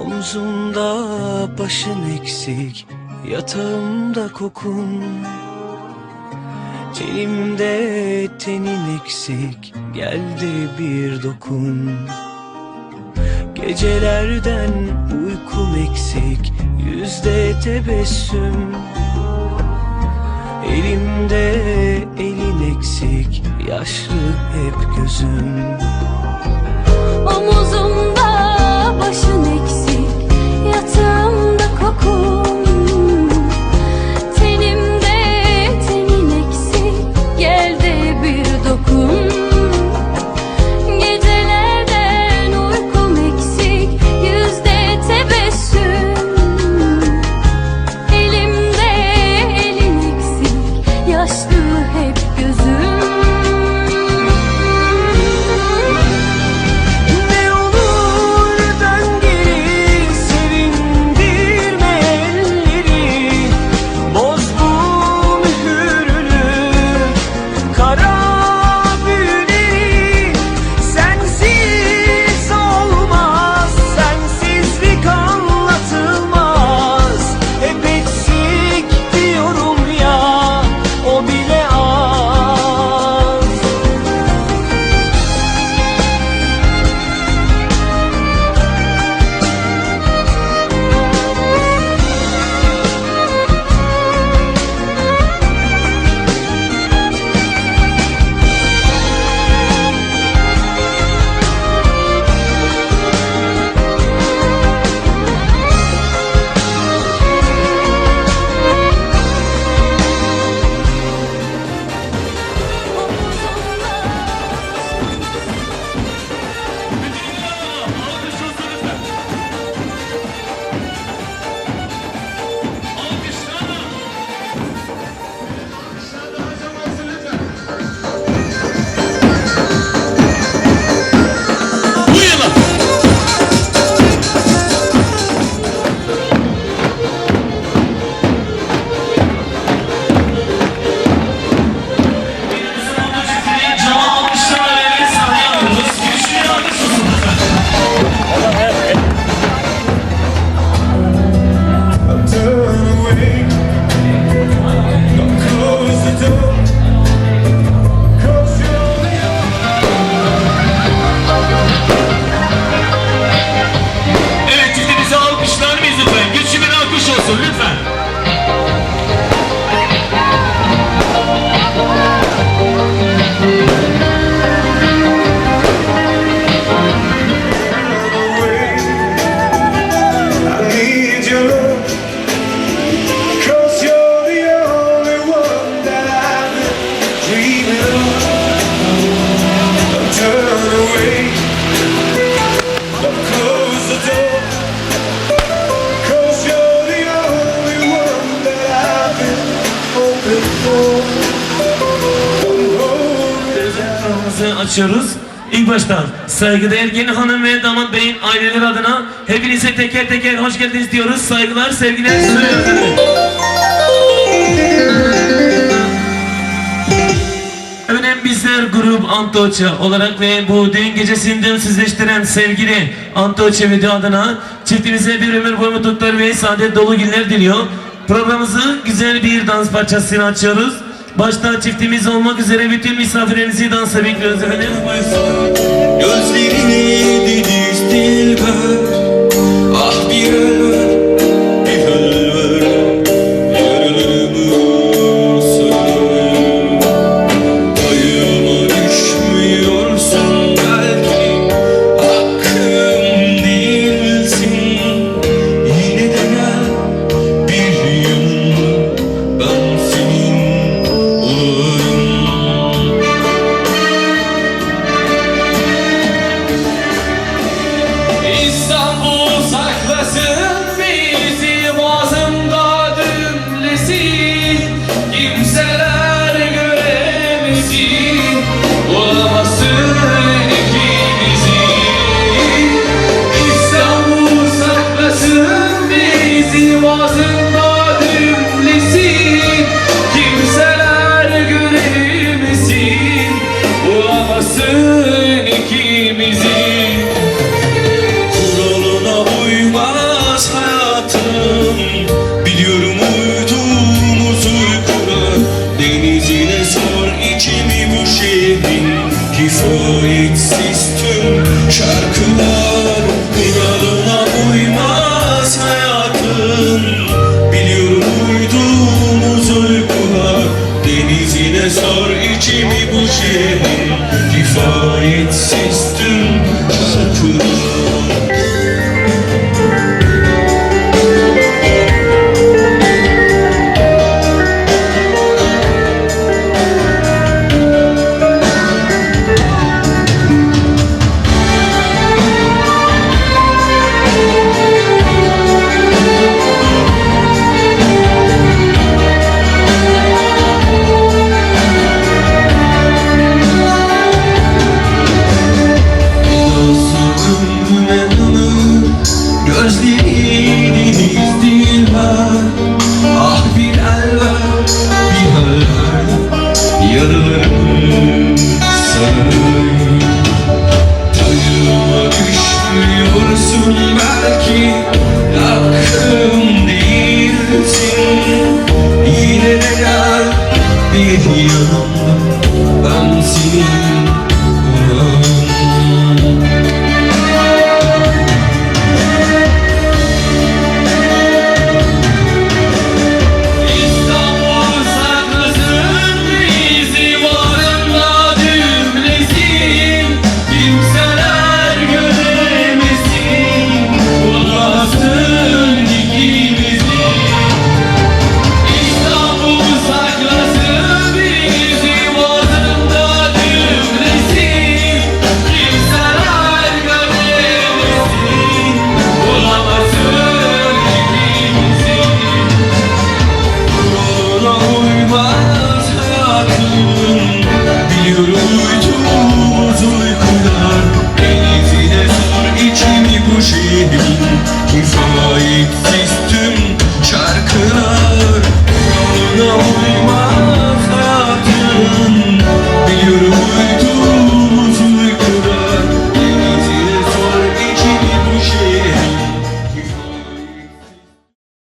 Omzumda başın eksik Yatağımda kokun. Tenimde tenin eksik Geldi bir dokun. Gecelerden uykum eksik Yüzde tebessüm. Elimde elin eksik Yaşlı hep gözüm. Omuzumda açıyoruz. İlk başta saygıdeğer gelin hanım ve damat beyin aileler adına hepinize teker teker hoş geldiniz diyoruz. Saygılar, sevgiler sunuyoruz. Önem bizler grup Antoça olarak ve bu düğün gecesinde sizleştiren sevgili Antoça video adına çiftimize bir ömür boyu mutluluklar ve saadet dolu günler diliyor. Programımızı güzel bir dans parçasıyla açıyoruz. Başta çiftimiz olmak üzere bütün misafirlerinizi dansa bekliyoruz efendim. Gözlerini İstanbul saklasın Kifayetsiz tüm şarkılar Kuralına uymaz hayatın Biliyorum uyduğumuz uykular. Denizine sor içimi bu şehrin Kifayetsiz tüm Yaralarımı sarayım Tacıma düşmüyorsun belki. Hakkım değilsin. Yine bir senin